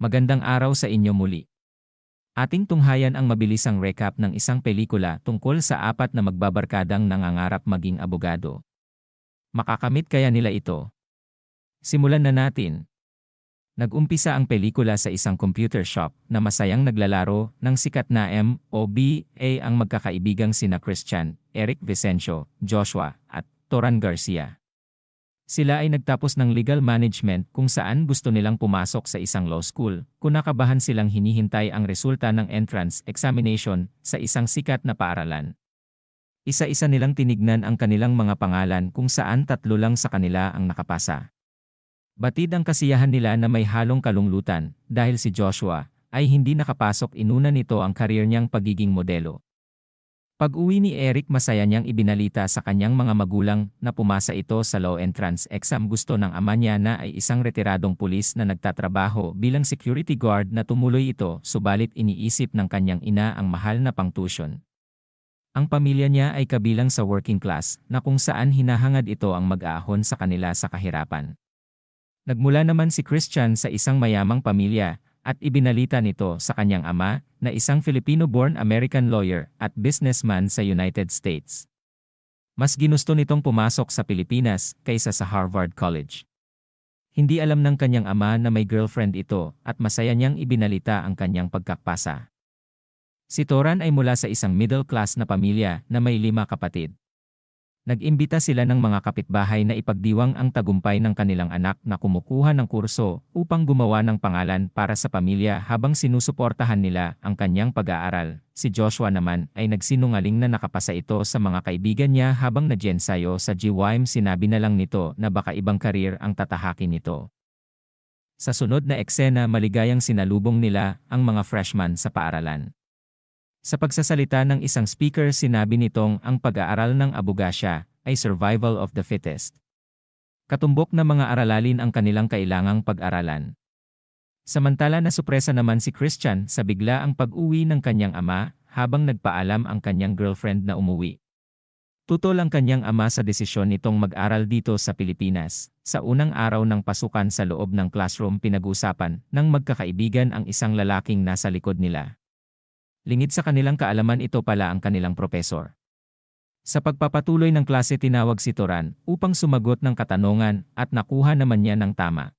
Magandang araw sa inyo muli. Ating tunghayan ang mabilisang recap ng isang pelikula tungkol sa apat na magbabarkadang nangangarap maging abogado. Makakamit kaya nila ito? Simulan na natin. Nag-umpisa ang pelikula sa isang computer shop na masayang naglalaro ng sikat na M o B A ang magkakaibigang sina Christian, Eric Vicencio, Joshua, at Toran Garcia. Sila ay nagtapos ng legal management kung saan gusto nilang pumasok sa isang law school, kung nakabahan silang hinihintay ang resulta ng entrance examination sa isang sikat na paaralan. Isa-isa nilang tinignan ang kanilang mga pangalan kung saan tatlo lang sa kanila ang nakapasa. Batid ang kasiyahan nila na may halong kalunglutan dahil si Joshua ay hindi nakapasok inuna nito ang karir niyang pagiging modelo. Pag-uwi ni Eric masaya niyang ibinalita sa kanyang mga magulang na pumasa ito sa law entrance exam gusto ng ama niya na ay isang retiradong pulis na nagtatrabaho bilang security guard na tumuloy ito subalit iniisip ng kanyang ina ang mahal na pangtusyon. Ang pamilya niya ay kabilang sa working class na kung saan hinahangad ito ang mag-aahon sa kanila sa kahirapan. Nagmula naman si Christian sa isang mayamang pamilya at ibinalita nito sa kanyang ama na isang Filipino-born American lawyer at businessman sa United States. Mas ginusto nitong pumasok sa Pilipinas kaysa sa Harvard College. Hindi alam ng kanyang ama na may girlfriend ito at masaya niyang ibinalita ang kanyang pagkakpasa. Si Toran ay mula sa isang middle class na pamilya na may lima kapatid. Nag-imbita sila ng mga kapitbahay na ipagdiwang ang tagumpay ng kanilang anak na kumukuha ng kurso upang gumawa ng pangalan para sa pamilya habang sinusuportahan nila ang kanyang pag-aaral. Si Joshua naman ay nagsinungaling na nakapasa ito sa mga kaibigan niya habang nadyensayo sa GYM sinabi na lang nito na baka ibang karir ang tatahakin nito. Sa sunod na eksena maligayang sinalubong nila ang mga freshman sa paaralan. Sa pagsasalita ng isang speaker sinabi nitong ang pag-aaral ng abogasya ay survival of the fittest. Katumbok na mga aralalin ang kanilang kailangang pag-aralan. Samantala na supresa naman si Christian sa bigla ang pag-uwi ng kanyang ama habang nagpaalam ang kanyang girlfriend na umuwi. Tutol ang kanyang ama sa desisyon nitong mag-aral dito sa Pilipinas. Sa unang araw ng pasukan sa loob ng classroom pinag-usapan ng magkakaibigan ang isang lalaking nasa likod nila. Lingid sa kanilang kaalaman ito pala ang kanilang propesor. Sa pagpapatuloy ng klase tinawag si Toran upang sumagot ng katanungan at nakuha naman niya ng tama.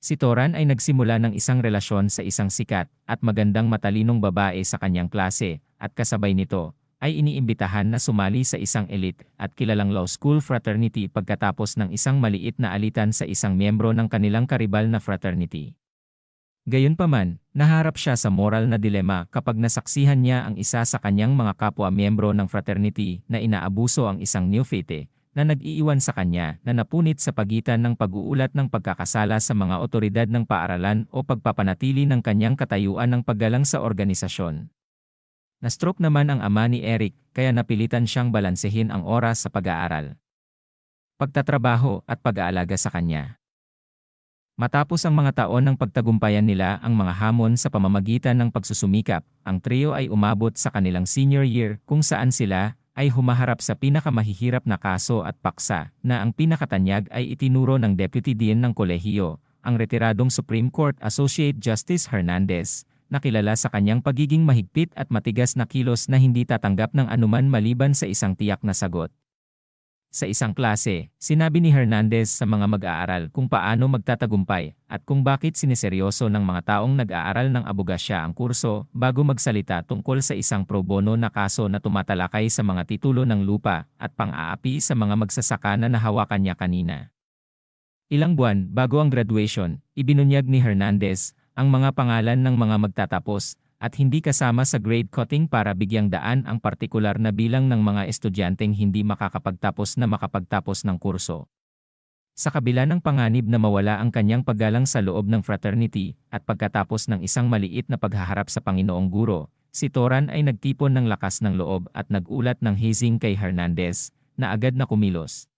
Si Toran ay nagsimula ng isang relasyon sa isang sikat at magandang matalinong babae sa kanyang klase at kasabay nito ay iniimbitahan na sumali sa isang elite at kilalang law school fraternity pagkatapos ng isang maliit na alitan sa isang miyembro ng kanilang karibal na fraternity. Gayunpaman, naharap siya sa moral na dilema kapag nasaksihan niya ang isa sa kanyang mga kapwa-miyembro ng fraternity na inaabuso ang isang neophyte na nag-iiwan sa kanya na napunit sa pagitan ng pag-uulat ng pagkakasala sa mga otoridad ng paaralan o pagpapanatili ng kanyang katayuan ng paggalang sa organisasyon. Na-stroke naman ang ama ni Eric kaya napilitan siyang balansehin ang oras sa pag-aaral, pagtatrabaho at pag-aalaga sa kanya. Matapos ang mga taon ng pagtagumpayan nila ang mga hamon sa pamamagitan ng pagsusumikap, ang trio ay umabot sa kanilang senior year kung saan sila ay humaharap sa pinakamahihirap na kaso at paksa na ang pinakatanyag ay itinuro ng Deputy Dean ng kolehiyo, ang retiradong Supreme Court Associate Justice Hernandez, na kilala sa kanyang pagiging mahigpit at matigas na kilos na hindi tatanggap ng anuman maliban sa isang tiyak na sagot. Sa isang klase, sinabi ni Hernandez sa mga mag-aaral kung paano magtatagumpay at kung bakit siniseryoso ng mga taong nag-aaral ng abogasya ang kurso bago magsalita tungkol sa isang pro bono na kaso na tumatalakay sa mga titulo ng lupa at pang-aapi sa mga magsasaka na nahawakan niya kanina. Ilang buwan bago ang graduation, ibinunyag ni Hernandez ang mga pangalan ng mga magtatapos at hindi kasama sa grade cutting para bigyang daan ang partikular na bilang ng mga estudyanteng hindi makakapagtapos na makapagtapos ng kurso. Sa kabila ng panganib na mawala ang kanyang paggalang sa loob ng fraternity at pagkatapos ng isang maliit na paghaharap sa Panginoong Guro, si Toran ay nagtipon ng lakas ng loob at nagulat ng hazing kay Hernandez na agad na kumilos.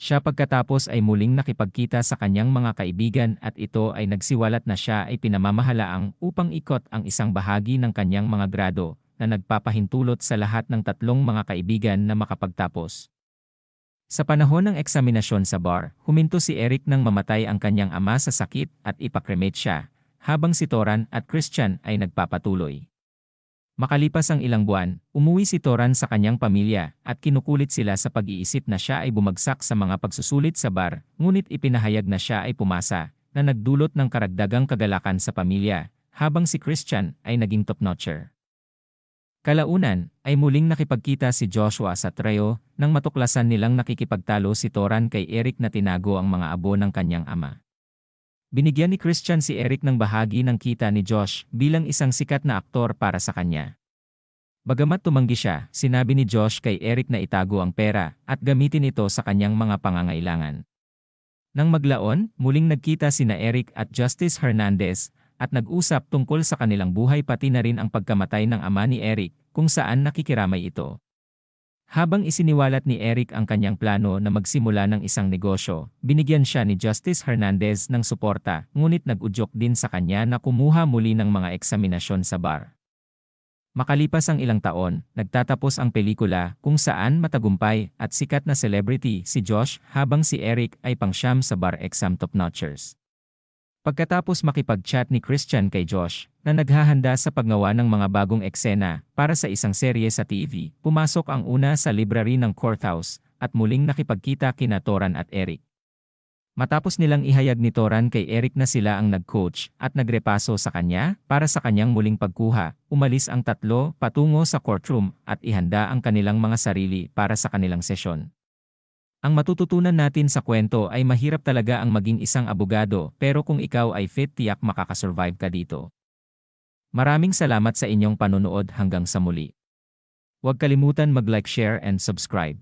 Siya pagkatapos ay muling nakipagkita sa kanyang mga kaibigan at ito ay nagsiwalat na siya ay pinamamahalaang upang ikot ang isang bahagi ng kanyang mga grado na nagpapahintulot sa lahat ng tatlong mga kaibigan na makapagtapos. Sa panahon ng eksaminasyon sa bar, huminto si Eric nang mamatay ang kanyang ama sa sakit at ipakremate siya, habang si Toran at Christian ay nagpapatuloy. Makalipas ang ilang buwan, umuwi si Toran sa kanyang pamilya at kinukulit sila sa pag-iisip na siya ay bumagsak sa mga pagsusulit sa bar, ngunit ipinahayag na siya ay pumasa, na nagdulot ng karagdagang kagalakan sa pamilya, habang si Christian ay naging top-notcher. Kalaunan, ay muling nakipagkita si Joshua sa trio nang matuklasan nilang nakikipagtalo si Toran kay Eric na tinago ang mga abo ng kanyang ama. Binigyan ni Christian si Eric ng bahagi ng kita ni Josh bilang isang sikat na aktor para sa kanya. Bagamat tumanggi siya, sinabi ni Josh kay Eric na itago ang pera at gamitin ito sa kanyang mga pangangailangan. Nang maglaon, muling nagkita sina Eric at Justice Hernandez at nag-usap tungkol sa kanilang buhay pati na rin ang pagkamatay ng ama ni Eric kung saan nakikiramay ito. Habang isiniwalat ni Eric ang kanyang plano na magsimula ng isang negosyo, binigyan siya ni Justice Hernandez ng suporta ngunit nag-udyok din sa kanya na kumuha muli ng mga eksaminasyon sa bar. Makalipas ang ilang taon, nagtatapos ang pelikula kung saan matagumpay at sikat na celebrity si Josh habang si Eric ay pangsyam sa bar exam top-notchers. Pagkatapos makipag-chat ni Christian kay Josh, na naghahanda sa paggawa ng mga bagong eksena para sa isang serye sa TV, pumasok ang una sa library ng courthouse at muling nakipagkita kina Toran at Eric. Matapos nilang ihayag ni Toran kay Eric na sila ang nag-coach at nagrepaso sa kanya para sa kanyang muling pagkuha, umalis ang tatlo patungo sa courtroom at ihanda ang kanilang mga sarili para sa kanilang sesyon. Ang matututunan natin sa kwento ay mahirap talaga ang maging isang abogado pero kung ikaw ay fit tiyak makakasurvive ka dito. Maraming salamat sa inyong panonood hanggang sa muli. Huwag kalimutan mag-like, share and subscribe.